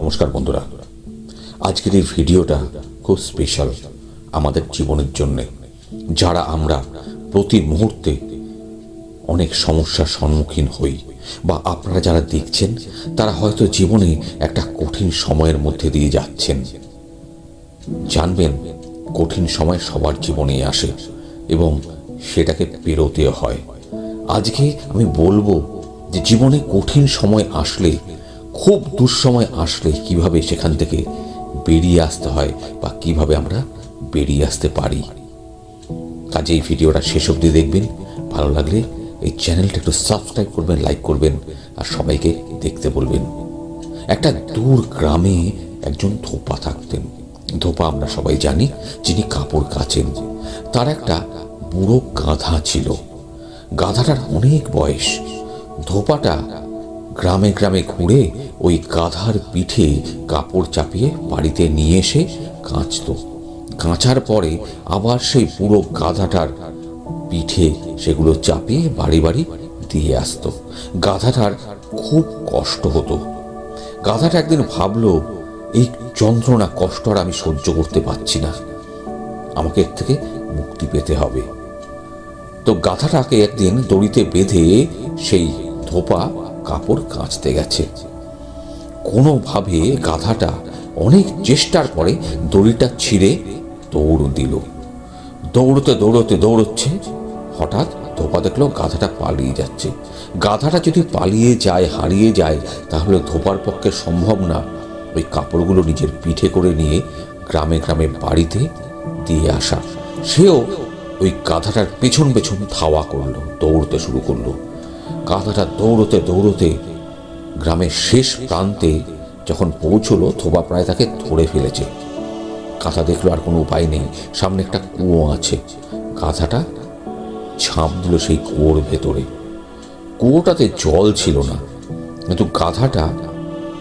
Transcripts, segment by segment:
নমস্কার বন্ধুরা। আজকের এই ভিডিওটা খুব স্পেশাল আমাদের জীবনের জন্যে, যারা আমরা প্রতি মুহূর্তে অনেক সমস্যার সম্মুখীন হই বা আপনারা যারা দেখছেন, তারা হয়তো জীবনে একটা কঠিন সময়ের মধ্যে দিয়ে যাচ্ছেন। জানবেন, কঠিন সময় সবার জীবনেই আসে এবং সেটাকে পেরোতে হয়। আজকে আমি বলব যে জীবনে কঠিন সময় আসলে খুব দুঃসময় আসলে কীভাবে সেখান থেকে বেরিয়ে আসতে হয় বা কীভাবে আমরা বেরিয়ে আসতে পারি। কাজে এই ভিডিওটা শেষ অবধি দেখবেন। ভালো লাগলে এই চ্যানেলটা একটু সাবস্ক্রাইব করবেন, লাইক করবেন আর সবাইকে দেখতে বলবেন। একটা দূর গ্রামে একজন ধোপা থাকতেন। ধোপা আমরা সবাই জানি, যিনি কাপড় কাচেন। তার একটা বুড়ো গাধা ছিল। গাধাটার অনেক বয়স। ধোপাটা গ্রামে গ্রামে ঘুরে ওই গাধার পিঠে কাপড় চাপিয়ে বাড়িতে নিয়ে এসে কাঁচত। কাঁচার পরে আবার সেই পুরো গাধাটার পিঠে সেগুলো চাপিয়ে বাড়ি বাড়ি দিয়ে আসতো। গাধাটার খুব কষ্ট হতো। গাধাটা একদিন ভাবলো, এই যন্ত্রণা, কষ্ট আর আমি সহ্য করতে পারছি না। আমাকে এর থেকে মুক্তি পেতে হবে। তো গাধাটাকে একদিন দড়িতে বেঁধে সেই ধোপা কাপড় কাচতে গেছে। কোনোভাবে গাধাটা অনেক চেষ্টার পরে দড়িটা ছিঁড়ে দৌড় দিল। দৌড়তে দৌড়তে দৌড়চ্ছে, হঠাৎ ধোপা দেখল গাধাটা পালিয়ে যাচ্ছে। গাধাটা যদি পালিয়ে যায়, হারিয়ে যায়, তাহলে ধোপার পক্ষে সম্ভব না। ওই কাপড়গুলো নিজের পিঠে করে নিয়ে গ্রামে গ্রামে বাড়িতে দিয়ে আসা। সেও ওই গাধাটার পেছন পেছন ধাওয়া করল, দৌড়তে শুরু করল। গাধাটা দৌড়তে দৌড়তে গ্রামের শেষ প্রান্তে যখন পৌঁছলো, থোবা প্রায় তাকে ধরে ফেলেছে। গাধা দেখল আর কোনো উপায় নেই। সামনে একটা কুয়ো আছে। গাধাটা ঝাঁপ দিল সেই কুয়োর ভেতরে। কুয়োটাতে জল ছিল না, কিন্তু গাধাটা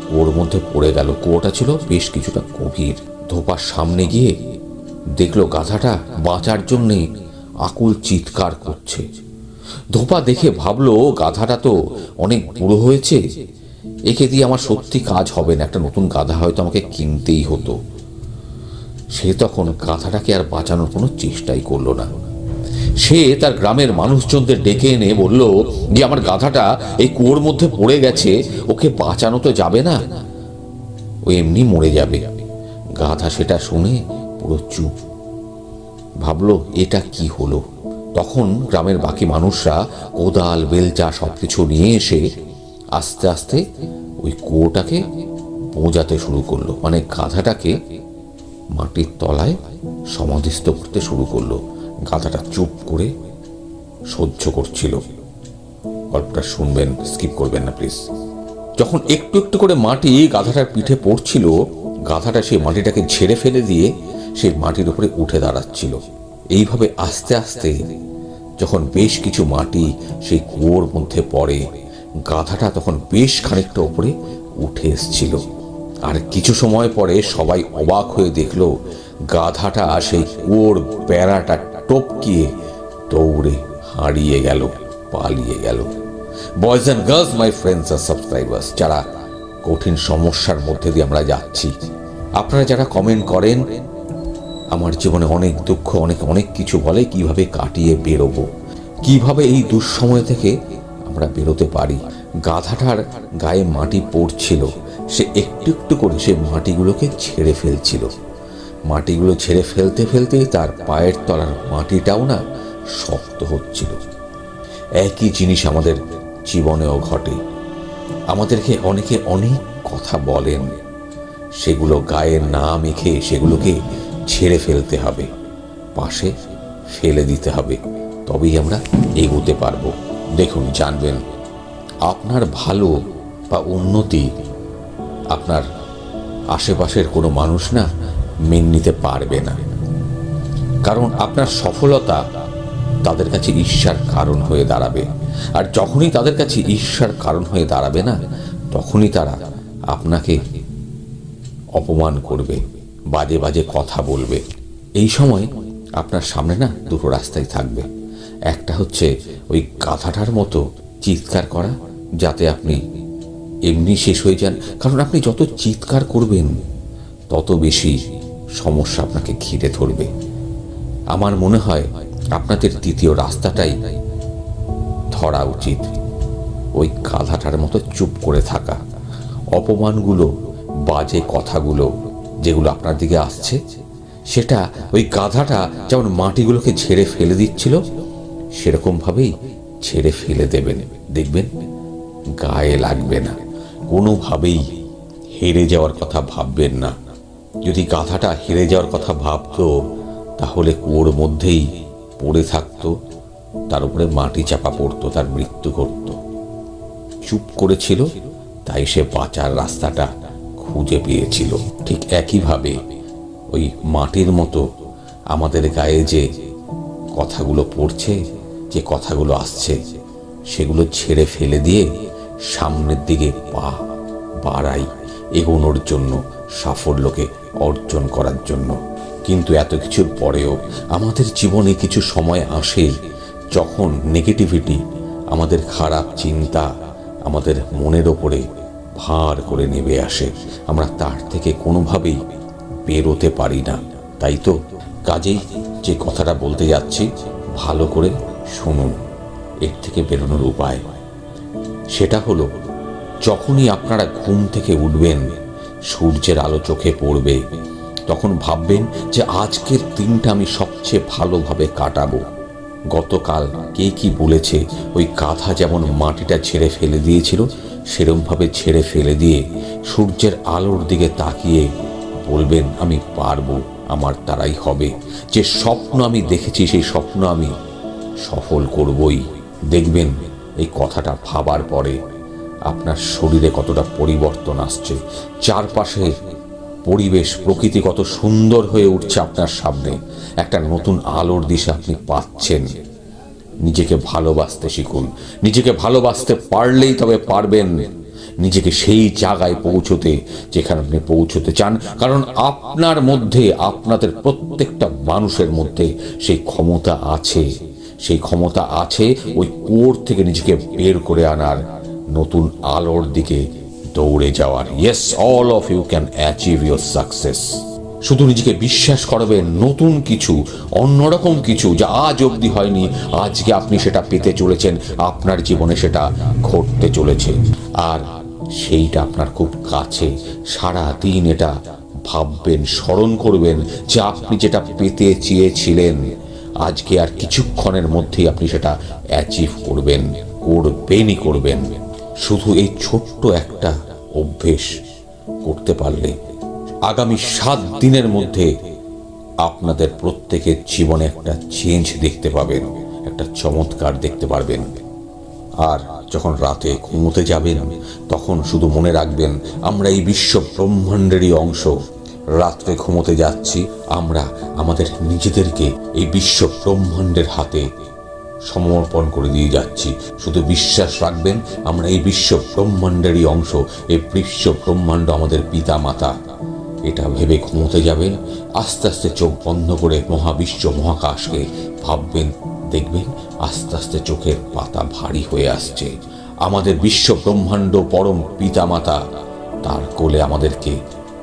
কুয়োর মধ্যে পড়ে গেল। কুয়োটা ছিল বেশ কিছুটা গভীর। ধোপার সামনে গিয়ে দেখল গাধাটা বাঁচার জন্যে আকুল চিৎকার করছে। ধোপা দেখে ভাবলো, গাধাটা তো অনেক বুড়ো হয়েছে। একে দিয়ে আমার সত্যি কাজ হবে না। একটা নতুন গাধা হয়তো আমাকে কিনতেই হতো। সে তখন গাধাটাকে আর বাঁচানোর কোনো চেষ্টাই করল না। সে তার গ্রামের মানুষজনদের ডেকে এনে বলল, যে আমার গাধাটা এই কুয়োর মধ্যে পড়ে গেছে, ওকে বাঁচানো তো যাবে না। ও এমনি মরে যাবে। গাধা সেটা শুনে পুরো চুপ। ভাবলো, এটা কি হলো? তখন গ্রামের বাকি মানুষরা কোদাল, বেলচা সব কিছু নিয়ে এসে আস্তে আস্তে ওই কুয়োটাকে বোঝাতে শুরু করল। মানে গাধাটাকে মাটির তলায় সমাধিস্থ করতে শুরু করল। গাধাটা চুপ করে সহ্য করছিল। গল্পটা শুনবেন, স্কিপ করবেন না, প্লিজ। যখন একটু একটু করে মাটি গাধাটার পিঠে পড়ছিল, গাধাটা সেই মাটিটাকে ঝেড়ে ফেলে দিয়ে সেই মাটির উপরে উঠে দাঁড়াচ্ছিল। এইভাবে আস্তে আস্তে যখন বেশ কিছু মাটি সেই কুয়োর মধ্যে পড়ে, গাধাটা তখন বেশ খানিকটা উপরে উঠে এসছিল। আর কিছু সময় পরে সবাই অবাক হয়ে দেখল, গাধাটা সেই কুয়োর বেড়াটা টপকিয়ে দৌড়ে হারিয়ে গেল, পালিয়ে গেল। Boys and girls my friends R subscribers যারা কঠিন সমস্যার মধ্যে দিয়ে আমরা যাচ্ছি, আপনারা যারা কমেন্ট করেন আমার জীবনে অনেক দুঃখ, অনেক অনেক কিছু বলে কীভাবে কাটিয়ে বেরোবো। কীভাবে এই দুঃসময় থেকে আমরা বেরোতে পারি? গাধাটার গায়ে মাটি পড়ছিল। সে একটু একটু করে সে মাটিগুলোকে ছেড়ে ফেলছিল। মাটিগুলো ছেড়ে ফেলতে ফেলতে তার পায়ের তলার মাটিটাও না শক্ত হচ্ছিল। একই জিনিস আমাদের জীবনেও ঘটে। আমাদেরকে অনেকে অনেক কথা বলেন। সেগুলো গায়ে না মেখে সেগুলোকে ছেড়ে ফেলতে হবে। পাশে ফেলে দিতে হবে। তবেই আমরা এগোতে পারব। দেখুন, জানবেন, আপনার ভালো বা উন্নতি আপনার আশেপাশের কোনো মানুষ না মেনে নিতে পারবে না। কারণ আপনার সফলতা তাদের কাছে ঈর্ষার কারণ হয়ে দাঁড়াবে। আর যখনই তাদের কাছে ঈর্ষার কারণ হয়ে দাঁড়াবে না, তখনই তারা আপনাকে অপমান করবে। বাজে বাজে কথা বলবে। এই সময় আপনার সামনে না দুটো রাস্তাই থাকবে। একটা হচ্ছে ওই গাধাটার মতো চিৎকার করা, যাতে আপনি এমনি শেষ হয়ে যান। কারণ আপনি যত চিৎকার করবেন, তত বেশি সমস্যা আপনাকে ঘিরে ধরবে। আমার মনে হয় আপনাদের দ্বিতীয় রাস্তাটাই ধরা উচিত। ওই গাধাটার মতো চুপ করে থাকা। অপমানগুলো, বাজে কথাগুলো যেগুলো আপনার দিকে আসছে, সেটা ওই গাধাটা যেমন মাটিগুলোকে ঝেড়ে ফেলে দিচ্ছিল, সেরকমভাবেই ছেড়ে ফেলে দেবেন। দেখবেন, গায়ে লাগবে না। কোনোভাবেই হেরে যাওয়ার কথা ভাববেন না। যদি গাধাটা হেরে যাওয়ার কথা ভাবতো, তাহলে কুয়োর মধ্যেই পড়ে থাকতো, তার উপরে মাটি চাপা পড়তো, তার মৃত্যু ঘটতো। চুপ করেছিল, তাই সে বাঁচার রাস্তাটা খুঁজে পেয়েছিল। ঠিক একইভাবে ওই মাটির মতো আমাদের গায়ে যে কথাগুলো পড়ছে, যে কথাগুলো আসছে, সেগুলো ছেড়ে ফেলে দিয়ে সামনের দিকে পা বাড়াই এগোনোর জন্য, সাফল্যকে অর্জন করার জন্য। কিন্তু এত কিছুর পরেও আমাদের জীবনে কিছু সময় আসে যখন নেগেটিভিটি আমাদের খারাপ চিন্তা, আমাদের মনের ওপরে ভার করে নেমে আসে। আমরা তার থেকে কোনোভাবেই বেরোতে পারি না। তাই তো? কাজেই যে কথাটা বলতে যাচ্ছি, ভালো করে শুনুন। এর থেকে বেরোনোর উপায়। সেটা হলো, যখনই আপনারা ঘুম থেকে উঠবেন, সূর্যের আলো চোখে পড়বে, তখন ভাববেন যে আজকের দিনটা আমি সবচেয়ে ভালোভাবে কাটাবো। গতকাল কে কি বলেছে, ওই কাঁথা যেমন মাটিটা ছেড়ে ফেলে দিয়েছিল, সেরমভাবে ছেড়ে ফেলে দিয়ে সূর্যের আলোর দিকে তাকিয়ে বলবেন, আমি পারব, আমার তারাই হবে। যে স্বপ্ন আমি দেখেছি, সেই স্বপ্ন আমি সফল করবই। দেখবেন, এই কথাটা ভাবার পরে আপনার শরীরে কতটা পরিবর্তন আসছে। চারপাশে পরিবেশ, প্রকৃতি কত সুন্দর হয়ে উঠছে আপনার সামনে। একটা নতুন আলোর দিশা আপনি পাচ্ছেন। নিজেকে ভালোবাসতে শিখুন। নিজেকে ভালোবাসতে পারলেই তবে পারবেন। নিজেকে সেই জায়গায় পৌঁছতে যেখানে আপনি পৌঁছতে চান। কারণ আপনার মধ্যে, আপনাদের প্রত্যেকটা মানুষের মধ্যে সেই ক্ষমতা আছে। সেই ক্ষমতা আছে ওই কোর থেকে নিজেকে বের করে আনার, নতুন আলোর দিকে দৌড়ে যাওয়ার। Yes all of you can achieve your success শুধু নিজেকে বিশ্বাস করবেন, নতুন কিছু, অন্যরকম কিছু যা আজ অবধি হয়নি, আজকে আপনি সেটা পেতে চলেছেন, আপনার জীবনে সেটা ঘটতে চলেছে। আর সেইটা আপনার খুব কাছে, সারা দিন এটা ভাববেন, স্মরণ করবেন যে আপনি যেটা পেতে চেয়েছিলেন, আজকে আর কিছুক্ষণের মধ্যেই আপনি সেটা অ্যাচিভ করবেন, করবেনই করবেন। শুধু এই ছোট্ট একটা অভ্যেস করতে পারলে আগামী সাত দিনের মধ্যে আপনাদের প্রত্যেকের জীবনে একটা চেঞ্জ দেখতে পাবেন, একটা চমৎকার দেখতে পারবেন। আর যখন রাতে ঘুমোতে যাবেন, তখন শুধু মনে রাখবেন, আমরা এই বিশ্ব ব্রহ্মাণ্ডেরই অংশ। রাত্রে ঘুমোতে যাচ্ছি, আমরা আমাদের নিজেদেরকে এই বিশ্ব ব্রহ্মাণ্ডের হাতে সমর্পণ করে দিয়ে যাচ্ছি। শুধু বিশ্বাস রাখবেন, আমরা এই বিশ্ব ব্রহ্মাণ্ডেরই অংশ, এই বিশ্ব ব্রহ্মাণ্ড আমাদের পিতা মাতা এটা ভেবে ঘুমোতে যাবেন। আস্তে আস্তে চোখ বন্ধ করে মহাবিশ্ব মহাকাশকে ভাববেন, দেখবেন আস্তে আস্তে চোখের পাতা ভারী হয়ে আসছে। আমাদের বিশ্ব ব্রহ্মাণ্ড পরম পিতা মাতা তার কোলে আমাদেরকে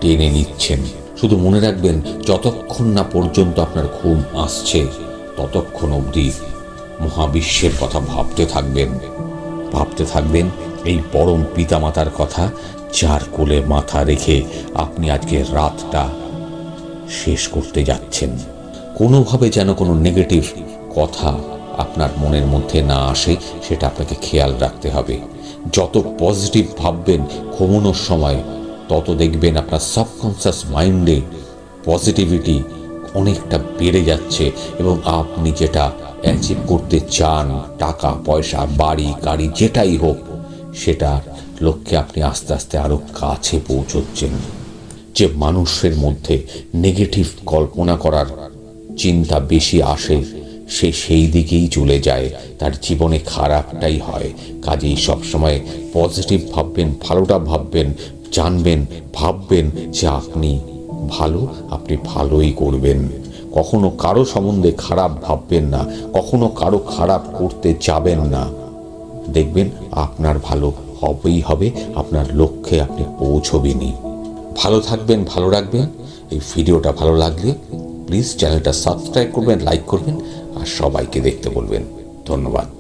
টেনে নিচ্ছেন। শুধু মনে রাখবেন, যতক্ষণ না পর্যন্ত আপনার ঘুম আসছে, ততক্ষণ অবধি মহাবিশ্বের কথা ভাবতে থাকবেন। ভাবতে থাকবেন এই পরম পিতামাতার কথা যার কোলে মাথা রেখে আপনি আজকে রাতটা শেষ করতে যাচ্ছেন। কোনোভাবে যেন কোনো নেগেটিভ কথা আপনার মনের মধ্যে না আসে, সেটা আপনাকে খেয়াল রাখতে হবে। যত পজিটিভ ভাববেন ঘুমানোর সময়, তত দেখবেন আপনার সাবকনসিয়াস মাইন্ডে পজিটিভিটি অনেকটা বেড়ে যাচ্ছে এবং আপনি যেটা অ্যাচিভ করতে চান, টাকা, পয়সা, বাড়ি, গাড়ি, যেটাই হোক সেটার লক্ষ্যে আপনি আস্তে আস্তে আরও কাছে পৌঁছচ্ছেন। যে মানুষের মধ্যে নেগেটিভ কল্পনা করার চিন্তা বেশি আসে, সে সেই দিকেই চলে যায়। তার জীবনে খারাপটাই হয়। কাজেই সবসময় পজিটিভ ভাববেন, ভালোটা ভাববেন, জানবেন, ভাববেন যে আপনি ভালো, আপনি ভালোই করবেন। কখনো কারও সম্বন্ধে খারাপ ভাববেন না, কখনো কারও খারাপ করতে যাবেন না। দেখবেন আপনার ভালো হবেই হবে, আপনার লক্ষ্যে আপনি পৌঁছবেনই। ভালো থাকবেন, ভালো রাখবেন। এই ভিডিওটা ভালো লাগলে প্লিজ চ্যানেলটা সাবস্ক্রাইব করবেন লাইক করবেন, আর সবাইকে দেখতে বলবেন। ধন্যবাদ।